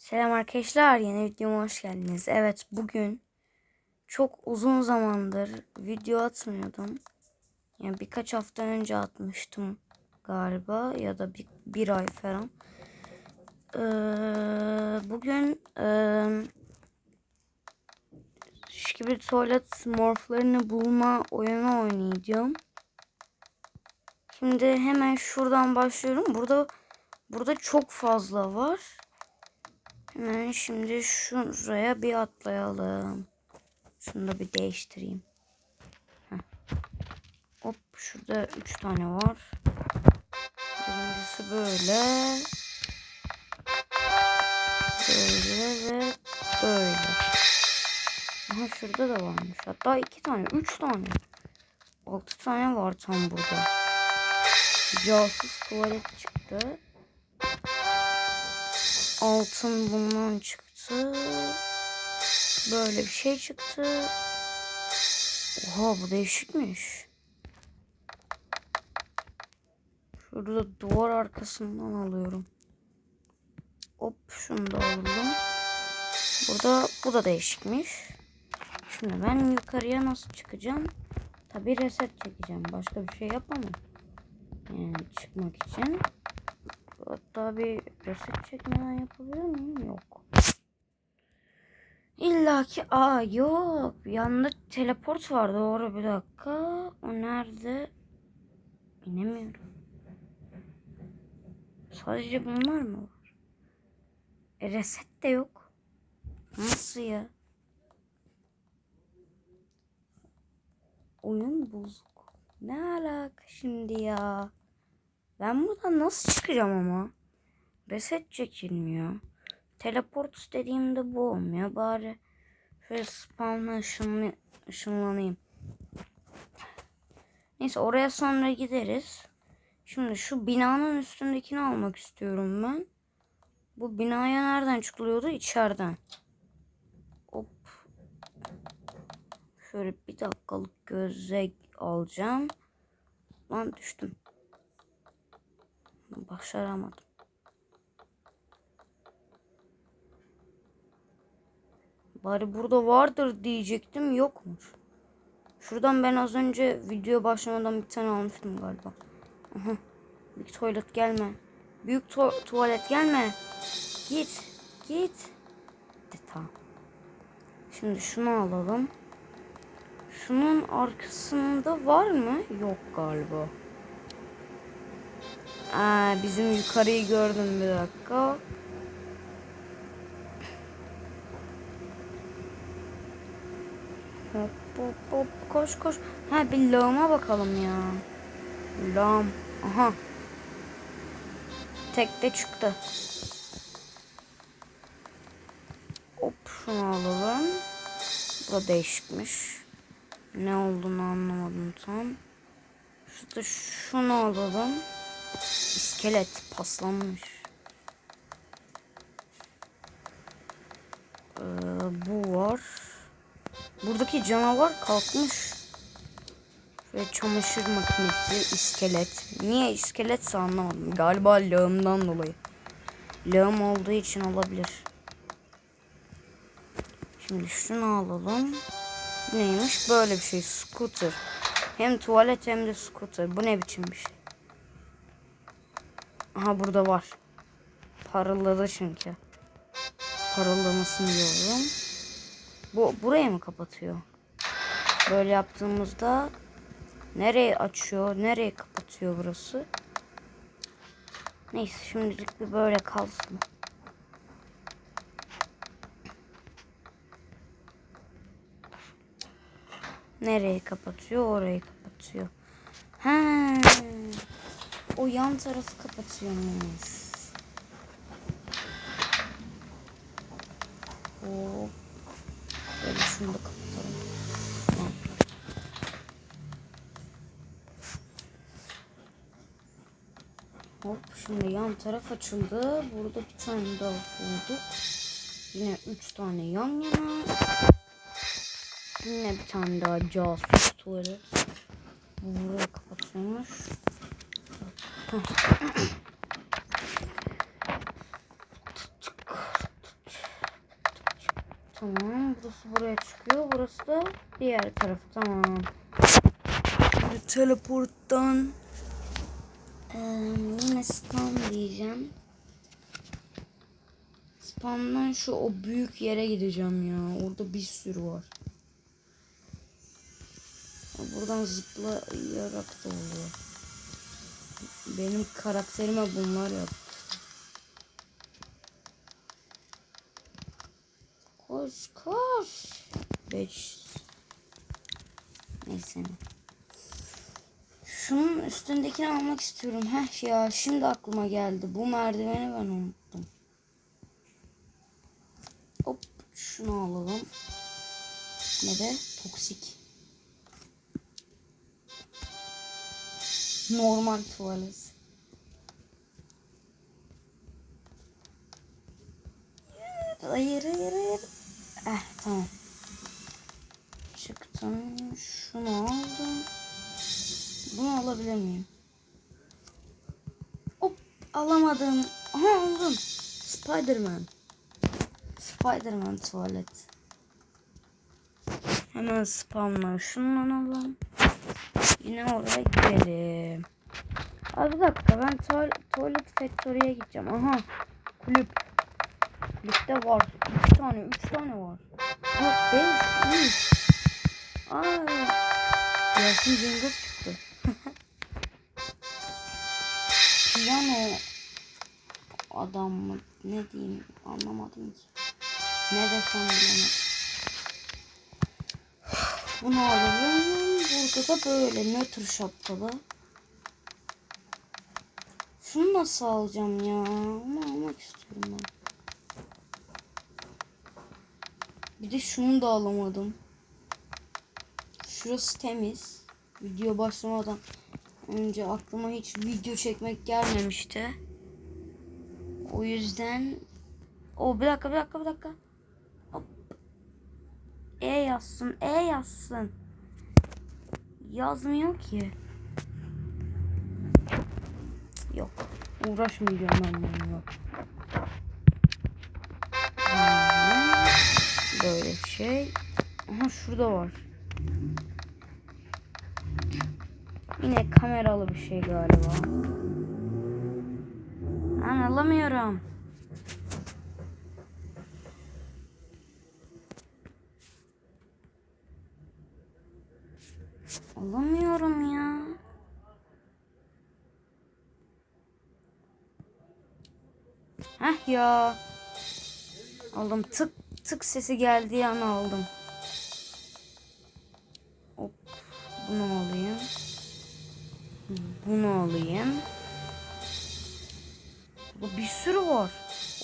Selam arkadaşlar, yeni videoma hoş geldiniz. Evet, bugün çok uzun zamandır video atmıyordum. Yani birkaç hafta önce atmıştım galiba ya da bir, bir ay falan. Ee, bugün ee, gibi tuvalet morflarını bulma oyunu oynayacağım. Şimdi hemen şuradan başlıyorum. Burada burada çok fazla var. Hemen şimdi şuraya bir atlayalım. Şunu da bir değiştireyim. Heh. Hop şurada üç tane var. Birincisi böyle. Böyle ve böyle. Aha şurada da varmış. Hatta iki tane, üç tane. Altı tane var tam burada. Casus tuvalet çıktı altın bundan çıktı. Böyle bir şey çıktı. Oha bu değişikmiş. Şurada duvar arkasından alıyorum. Hop şunu da alalım. Burada bu da değişikmiş. Şimdi ben yukarıya nasıl çıkacağım? Tabi reset çekeceğim. Başka bir şey yapamam. Yani çıkmak için. Hatta bir reset çekmeden yapabilir miyim? Yok. İlla ki aa yok. Yanında teleport var doğru bir dakika. O nerede? Bilemiyorum. Sadece bunlar mı var? E reset de yok. Nasıl ya? Oyun bozuk. Ne alaka şimdi ya? Ben buradan nasıl çıkacağım ama? Reset çekilmiyor. Teleport dediğimde bu olmuyor. Bari şöyle spawnla ışınlı, ışınlanayım. Neyse oraya sonra gideriz. Şimdi şu binanın üstündekini almak istiyorum ben. Bu binaya nereden çıkılıyordu? İçeriden. Hop. Şöyle bir dakikalık göze alacağım. Lan düştüm. Başaramadım. Bari burada vardır diyecektim yokmuş. Şuradan ben az önce video başlamadan bir tane almıştım galiba. Aha. Büyük tuvalet gelme. Büyük tu tuvalet gelme. Git. Git. De, tamam. Şimdi şunu alalım. Şunun arkasında var mı? Yok galiba. Aa, bizim yukarıyı gördüm bir dakika. Hop hop hop koş koş. Ha bir lağıma bakalım ya. Lağım. Aha. Tekte çıktı. Hop şunu alalım. Bu da değişikmiş. Ne olduğunu anlamadım tam. Şurada şunu alalım. İskelet paslanmış. Ee, bu var. Buradaki canavar kalkmış. Ve çamaşır makinesi, iskelet. Niye iskeletse anlamadım. Galiba lağımdan dolayı. Lağım olduğu için olabilir. Şimdi şunu alalım. Neymiş? Böyle bir şey. Scooter. Hem tuvalet hem de scooter. Bu ne biçim bir şey? Aha burada var. Parıldadı çünkü. Parıldamasını diyorum. Bu burayı mı kapatıyor? Böyle yaptığımızda nereye açıyor, nereye kapatıyor burası? Neyse şimdilik bir böyle kalsın. Nereye kapatıyor? Orayı kapatıyor. Ha. O yan tarafı kapatıyormuş. Hop. Böyle şunu da kapatalım. Hop şimdi yan taraf açıldı. Burada bir tane daha bulduk. Yine üç tane yan yana. Yine bir tane daha casus tuvalet. Burayı kapatıyormuş. Tamam. Burası buraya çıkıyor. Burası da diğer tarafı. Tamam. Şimdi teleporttan eee, yine spam diyeceğim. Spamdan şu o büyük yere gideceğim ya. Orada bir sürü var. Buradan zıplayarak da oluyor. Benim karakterime bunlar yap. Koş koş. Beş. Neyse. Şunun üstündekini almak istiyorum. Heh ya şimdi aklıma geldi. Bu merdiveni ben unuttum. Hop şunu alalım. Ne de toksik. Normal tuvalet. Hayır hayır hayır. Eh tamam. Çıktım. Şunu aldım. Bunu alabilir miyim? Hop alamadım. Aha aldım. Spiderman. Spiderman tuvalet. Hemen spamla şundan alalım. Yine oraya gidelim. Abi bir dakika ben tuval tuvalet factory'e gideceğim. Aha kulüp. Kulüpte var. 3 tane 3 tane var. Bak 5 3. Aa. Yasin Cengiz çıktı. Piyano adam mı ne diyeyim anlamadım ki. Ne desem bilemedim. Bunu alalım. Burada da böyle nötr şapkalı. Şunu nasıl alacağım ya? Onu almak istiyorum ben. Bir de şunu da alamadım. Şurası temiz. Video başlamadan önce aklıma hiç video çekmek gelmemişti. O yüzden o bir dakika bir dakika bir dakika. Hop. E yazsın. E yazsın. Yazmıyor ki. Yok. Uğraşmayacağım ben bununla. Hmm, Böyle bir şey. Aha şurada var. Yine kameralı bir şey galiba. Ben alamıyorum. Alamıyorum ya. Heh ya. Aldım. Tık tık sesi geldiği an aldım. Hop. Bunu alayım. Bunu alayım. Bu bir sürü var.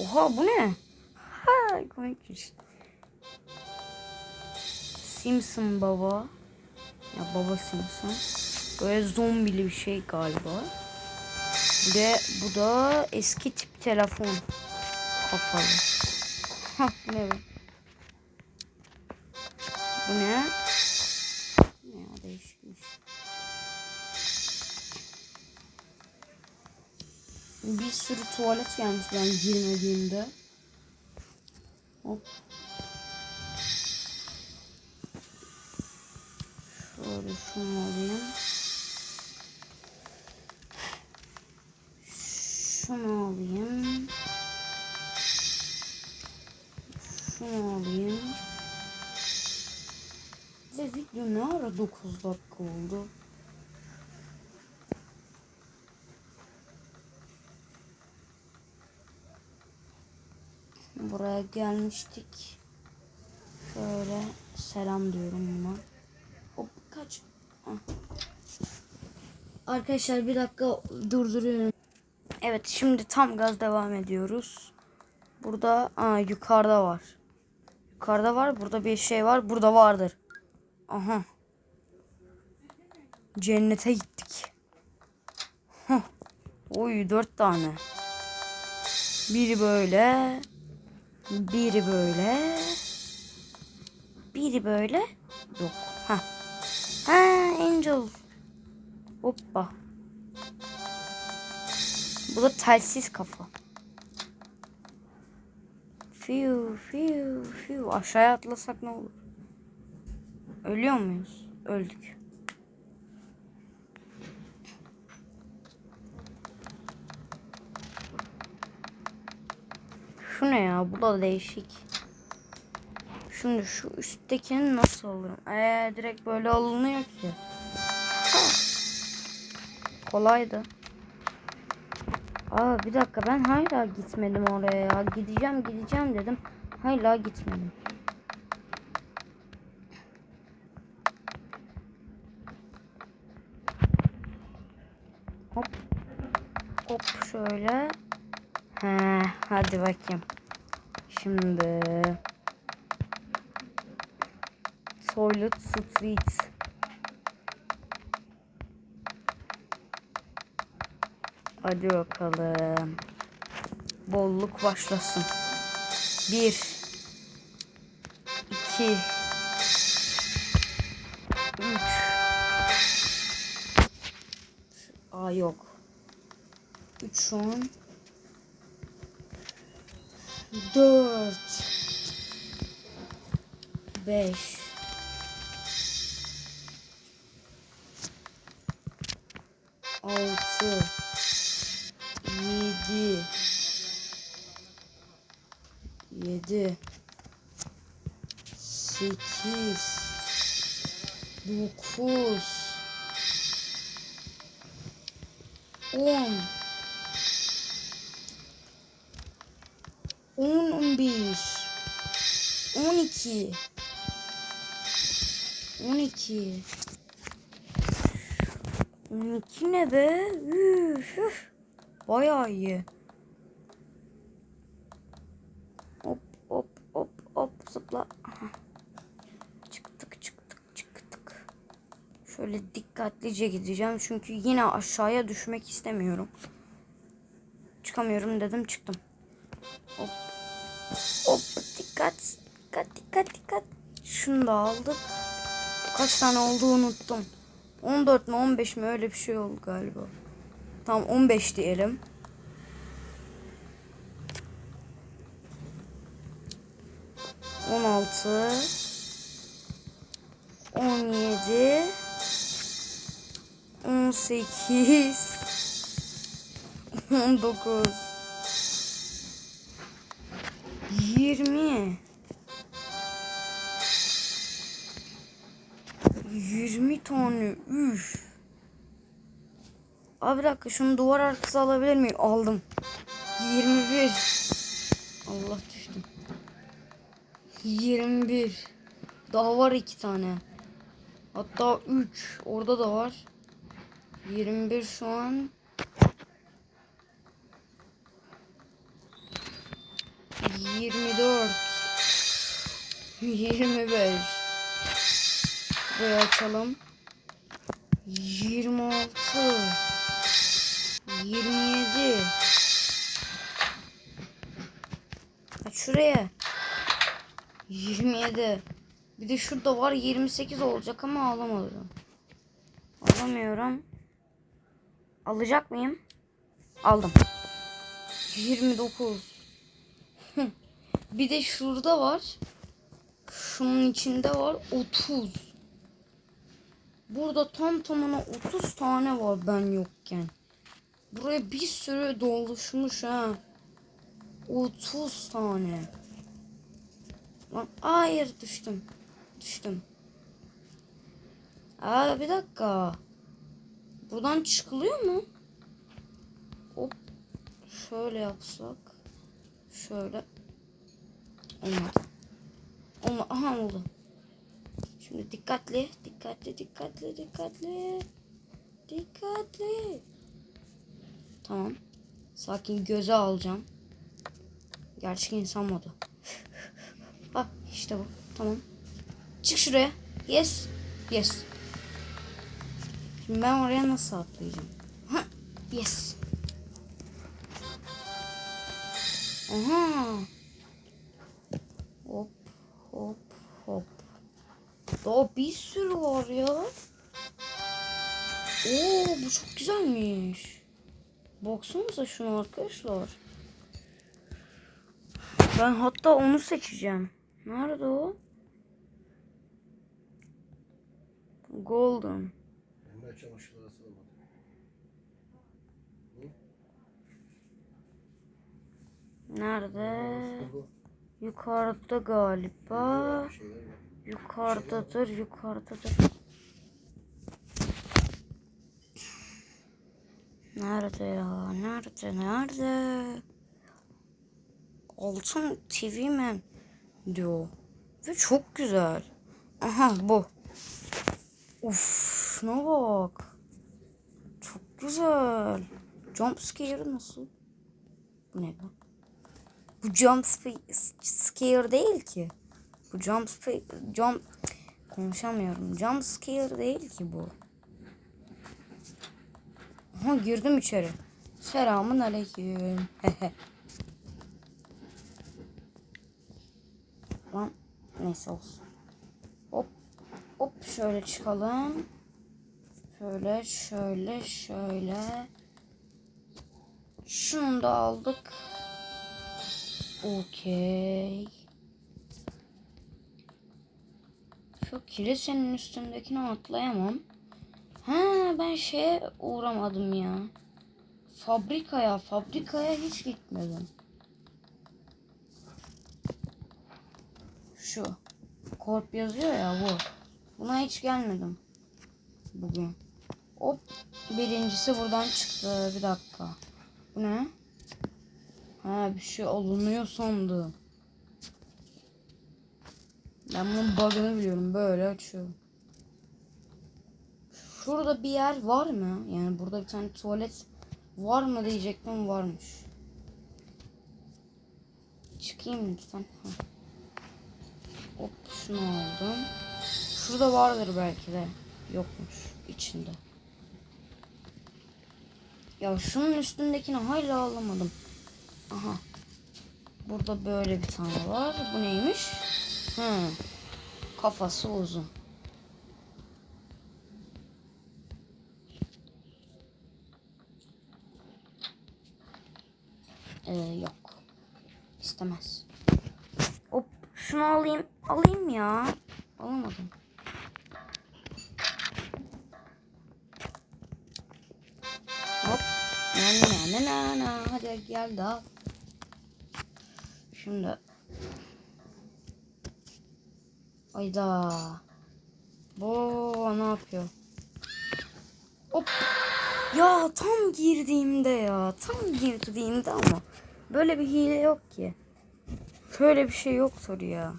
Oha bu ne? Ha komikmiş. Simpson baba. Ya baba Simpson. Böyle zombili bir şey galiba. Bir bu da eski tip telefon. Kafalı. Hah bu ne be? Bu ne? Ne ya değişikmiş. Bir sürü tuvalet gelmiş ben girmediğimde. Hop. 9 dakika oldu? Buraya gelmiştik. Şöyle selam diyorum buna. Hop kaç. Ah. Arkadaşlar bir dakika durduruyorum. Evet şimdi tam gaz devam ediyoruz. Burada aa, yukarıda var. Yukarıda var. Burada bir şey var. Burada vardır. Aha. Cennete gittik. Hah. Oy dört tane. Biri böyle. Biri böyle. Biri böyle. Yok. Ha. Ha Angel. Hoppa. Bu da telsiz kafa. Fiu fiu fiu. Aşağıya atlasak ne olur? Ölüyor muyuz? Öldük. Ne ya? Bu da değişik. Şimdi şu üsttekini nasıl alırım? Ee, direkt böyle alınıyor ki. Kolaydı. Aa bir dakika ben hala gitmedim oraya ya. Gideceğim gideceğim dedim. Hala gitmedim. Hop. Hop şöyle. He, hadi bakayım. Şimdi Toilet Street. Hadi bakalım. Bolluk başlasın. Bir. iki, Üç. Aa yok. Üç an. Dört. Beş. Altı. Yedi. Yedi. Sekiz. Dokuz. On. On, on bir. On iki. On iki. On iki ne be? Üf, üf. Bayağı iyi. Hop hop hop hop zıpla. Çıktık çıktık çıktık. Şöyle dikkatlice gideceğim çünkü yine aşağıya düşmek istemiyorum. Çıkamıyorum dedim çıktım. Şunu da aldık. Kaç tane olduğu unuttum. 14 mi 15 mi öyle bir şey oldu galiba. Tamam 15 diyelim. On altı, on yedi, on sekiz, on dokuz, yirmi, yirmi tane. Üf. Abi dakika şunu duvar arkası alabilir miyim? Aldım. 21. Allah düştüm. 21. Daha var iki tane. Hatta 3. Orada da var. 21 şu an. 24. 25. Burayı açalım. 26 27 Aç şuraya. 27 Bir de şurada var 28 olacak ama alamadım. Alamıyorum. Alacak mıyım? Aldım. 29 Bir de şurada var. Şunun içinde var 30 Burada tam tamına 30 tane var ben yokken. Buraya bir sürü doluşmuş ha. 30 tane. Lan hayır düştüm. Düştüm. Aa bir dakika. Buradan çıkılıyor mu? Hop. Şöyle yapsak. Şöyle. Olmadı. Olmadı. Aha oldu. Şimdi dikkatli, dikkatli, dikkatli, dikkatli. Dikkatli. Tamam. Sakin göze alacağım. Gerçek insan modu. Bak işte bu. Tamam. Çık şuraya. Yes. Yes. Şimdi ben oraya nasıl atlayacağım? Ha. Yes. Aha. Hop hop hop. Daha bir sürü var ya. Oo bu çok güzelmiş. Baksanıza şuna arkadaşlar. Ben hatta onu seçeceğim. Nerede o? Golden. Emre çamaşırları asılamadı. Nerede? Yukarıda galiba. Yukarıdadır, yukarıdadır. Nerede ya? Nerede? Nerede? Altın TV Man diyor. Ve çok güzel. Aha bu. Uf, şuna bak. Çok güzel. Jump scare nasıl? Bu ne bu? Bu jump scare değil ki. Bu jump jump konuşamıyorum. Jump scare değil ki bu. Aha girdim içeri. Selamun aleyküm. Lan neyse olsun. Hop hop şöyle çıkalım. Şöyle şöyle şöyle. Şunu da aldık. Okey. Şu kilisenin üstündekini atlayamam. Ha ben şeye uğramadım ya. Fabrikaya, fabrikaya hiç gitmedim. Şu. Korp yazıyor ya bu. Buna hiç gelmedim. Bugün. Hop. Birincisi buradan çıktı. Bir dakika. Bu ne? Ha bir şey alınıyor sandım. Ben bunun bug'ını biliyorum. Böyle açıyorum. Şurada bir yer var mı? Yani burada bir tane tuvalet var mı diyecektim varmış. Çıkayım lütfen. Heh. Hop şunu aldım. Şurada vardır belki de. Yokmuş içinde. Ya şunun üstündekini hala alamadım. Aha. Burada böyle bir tane var. Bu neymiş? Hı. Kafası uzun. Ee, yok. İstemez. Hop şunu alayım. Alayım ya. Alamadım. Hop. Na na na na. Hadi gel daha. Şimdi. Ayda. Bu ne yapıyor? Hop. Ya tam girdiğimde ya. Tam girdiğimde ama. Böyle bir hile yok ki. Şöyle bir şey yoktur ya.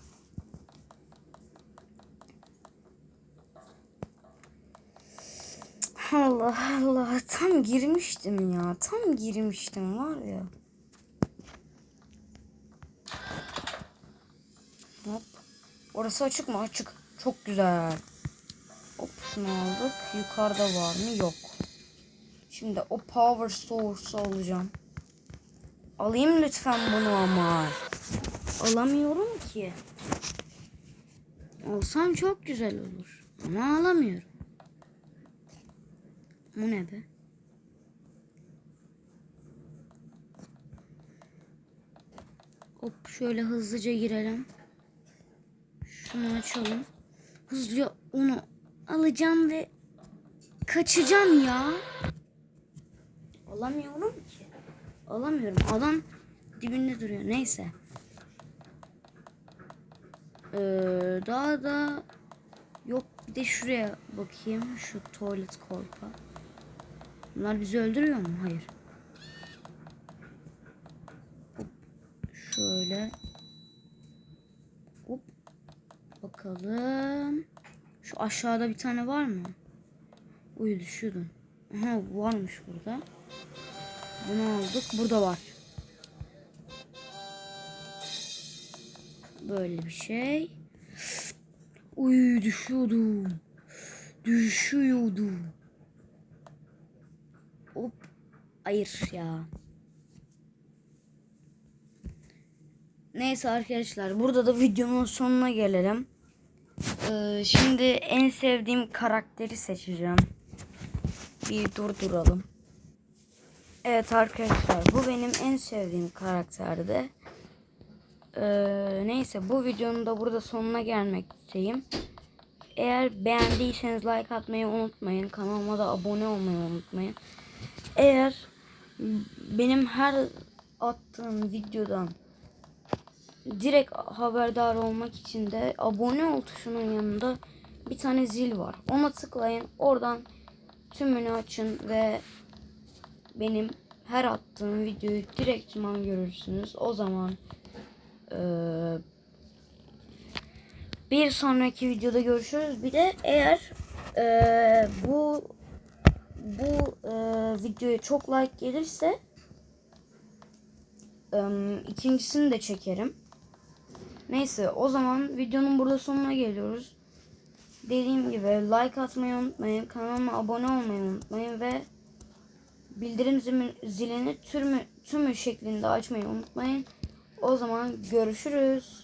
Allah Allah tam girmiştim ya. Tam girmiştim var ya. Orası açık mı? Açık. Çok güzel. Hop şunu aldık. Yukarıda var mı? Yok. Şimdi o power source alacağım. Alayım lütfen bunu ama. Alamıyorum ki. Olsam çok güzel olur. Ama alamıyorum. Bu ne be? Hop şöyle hızlıca girelim. Şunu açalım. Hızlıca onu alacağım ve kaçacağım ya. Alamıyorum ki. Alamıyorum. Adam dibinde duruyor. Neyse. Ee, daha da yok. Bir de şuraya bakayım. Şu tuvalet korpa. Bunlar bizi öldürüyor mu? Hayır. Şöyle. Bakalım. Şu aşağıda bir tane var mı? Uy düşüyordum. Aha varmış burada. Bunu aldık. Burada var. Böyle bir şey. Uy düşüyordum. Düşüyordum. Hop. Hayır ya. Neyse arkadaşlar burada da videonun sonuna gelelim. Ee, şimdi en sevdiğim karakteri seçeceğim. Bir durduralım. Evet arkadaşlar bu benim en sevdiğim karakterdi. Ee, neyse bu videonun da burada sonuna gelmekteyim. Eğer beğendiyseniz like atmayı unutmayın. Kanalıma da abone olmayı unutmayın. Eğer benim her attığım videodan direkt haberdar olmak için de abone ol tuşunun yanında bir tane zil var. Ona tıklayın. Oradan tümünü açın ve benim her attığım videoyu direktman görürsünüz. O zaman eee, bir sonraki videoda görüşürüz. Bir de eğer eee, bu bu eee, videoya çok like gelirse eee, ikincisini de çekerim. Neyse o zaman videonun burada sonuna geliyoruz. Dediğim gibi like atmayı unutmayın. Kanalıma abone olmayı unutmayın ve bildirim zilini tümü, tümü şeklinde açmayı unutmayın. O zaman görüşürüz.